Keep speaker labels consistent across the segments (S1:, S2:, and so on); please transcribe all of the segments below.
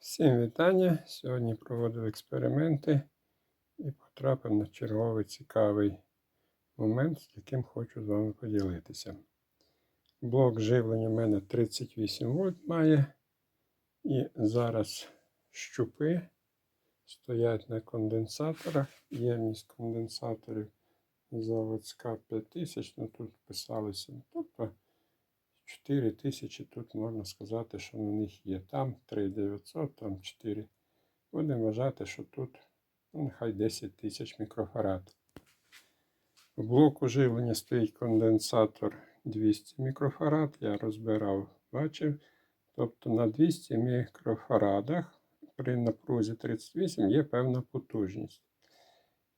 S1: Всім вітання! Сьогодні проводив експерименти і потрапив на черговий цікавий момент, з яким хочу з вами поділитися. Блок живлення в мене 38 вольт має. І зараз щупи стоять на конденсаторах. Ємність конденсаторів заводська 5000, ну тут писалося. Тобто 4 тисячі тут можна сказати, що на них є. Там 3900, там 4. Будемо вважати, що тут ну, нехай 10 тисяч мікрофарад. В блоку живлення стоїть конденсатор 200 мікрофарад. Я розбирав, бачив. Тобто на 200 мікрофарадах при напрузі 38 є певна потужність.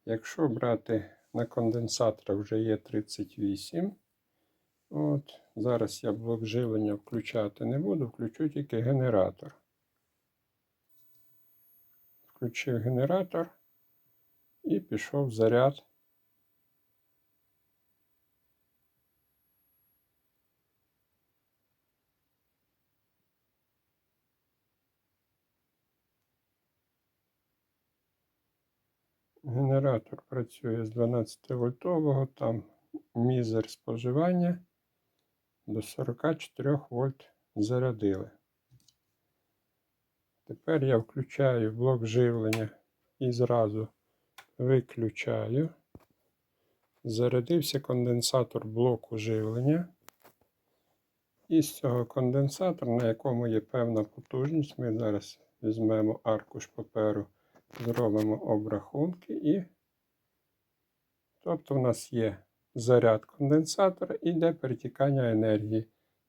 S1: Якщо брати на конденсаторах вже є 38, От, Зараз я блок живлення включати не буду, включу тільки генератор. Включив генератор і пішов заряд. Генератор працює з 12 вольтового, там мізер споживання до 44 вольт зарядили. Тепер я включаю блок живлення і зразу виключаю. Зарядився конденсатор блоку живлення. І з цього конденсатора, на якому є певна потужність, ми зараз візьмемо аркуш паперу, зробимо обрахунки і тобто в нас є заряд конденсатора і перетікання енергії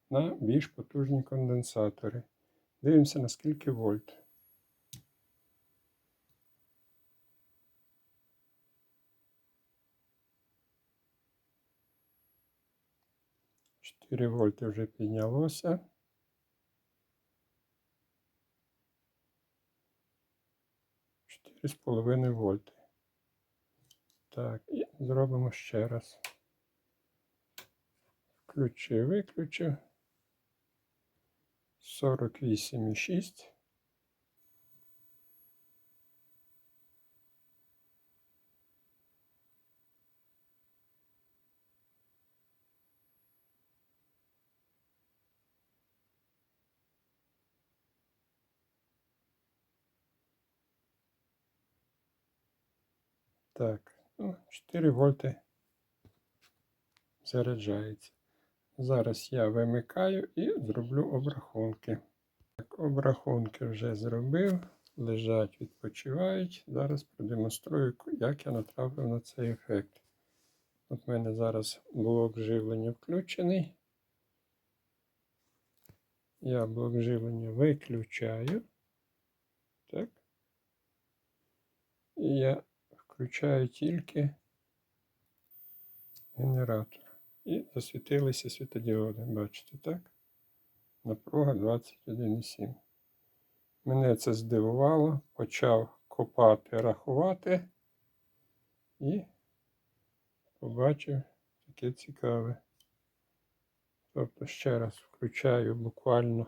S1: на більш потужні конденсатори. Дивимося на скільки вольт. Чотири вольти вже піднялося. Чотири з половиною вольти. Так, і зробимо ще раз. Включив, виключив. 48,6. Так, ну, 4 вольти заряджається. Зараз я вимикаю і зроблю обрахунки. Так, обрахунки вже зробив. Лежать, відпочивають. Зараз продемонструю, як я натрапив на цей ефект. От в мене зараз блок живлення включений. Я блок живлення виключаю. Так. І я включаю тільки генератор. І засвітилися світодіоди. Бачите, так? Напруга 21,7. Мене це здивувало. Почав копати, рахувати і побачив таке цікаве. Тобто, ще раз включаю, буквально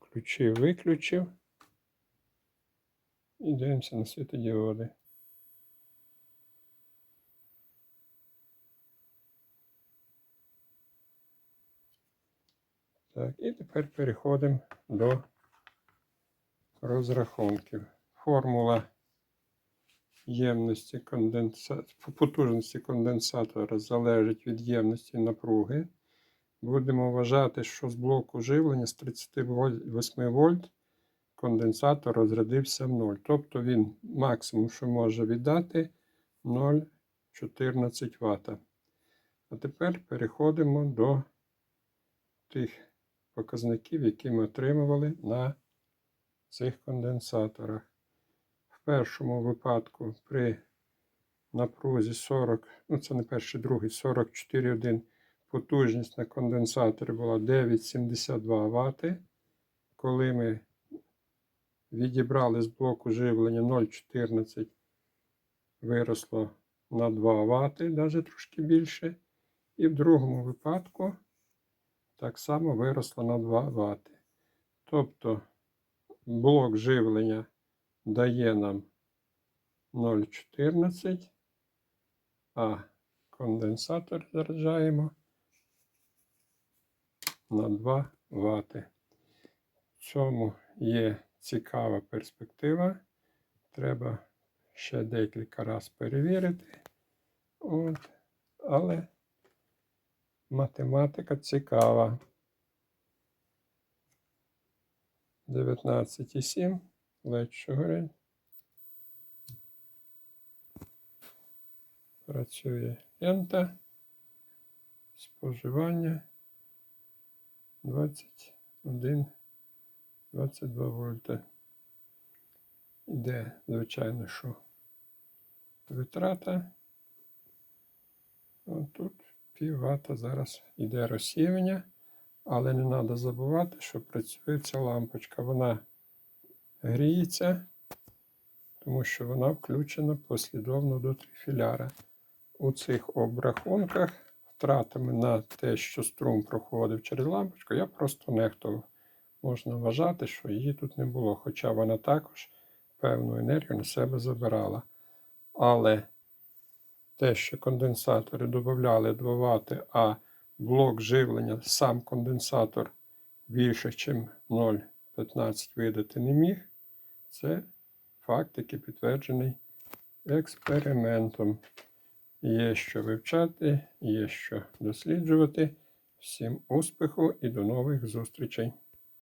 S1: включив, виключив. І дивимося на світодіоди. Так, і тепер переходимо до розрахунків. Формула ємності конденсатора, потужності конденсатора залежить від ємності напруги. Будемо вважати, що з блоку живлення з 38 вольт конденсатор розрядився в 0. Тобто він максимум, що може віддати 0,14 Вт. А тепер переходимо до тих показників, які ми отримували на цих конденсаторах. В першому випадку при напрузі 40, ну це не перший, другий, 44,1 потужність на конденсаторі була 9,72 Вт. Коли ми відібрали з блоку живлення 0,14, виросло на 2 Вт, навіть трошки більше. І в другому випадку так само виросла на 2 Вт. Тобто блок живлення дає нам 0,14, а конденсатор заряджаємо на 2 Вт. В цьому є цікава перспектива. Треба ще декілька разів перевірити. От. Але математика цікава. 19,7. Ледь що горить. Працює ента. Споживання 21, 22 вольта. Іде, звичайно, що витрата. От пів зараз іде розсіювання, але не треба забувати, що працює ця лампочка. Вона гріється, тому що вона включена послідовно до трифіляра. У цих обрахунках втратами на те, що струм проходив через лампочку, я просто нехтував. Можна вважати, що її тут не було, хоча вона також певну енергію на себе забирала. Але те, що конденсатори додавали 2 Вт, а блок живлення, сам конденсатор більше, ніж 0,15 видати не міг, це факт, який підтверджений експериментом. Є що вивчати, є що досліджувати. Всім успіху і до нових зустрічей!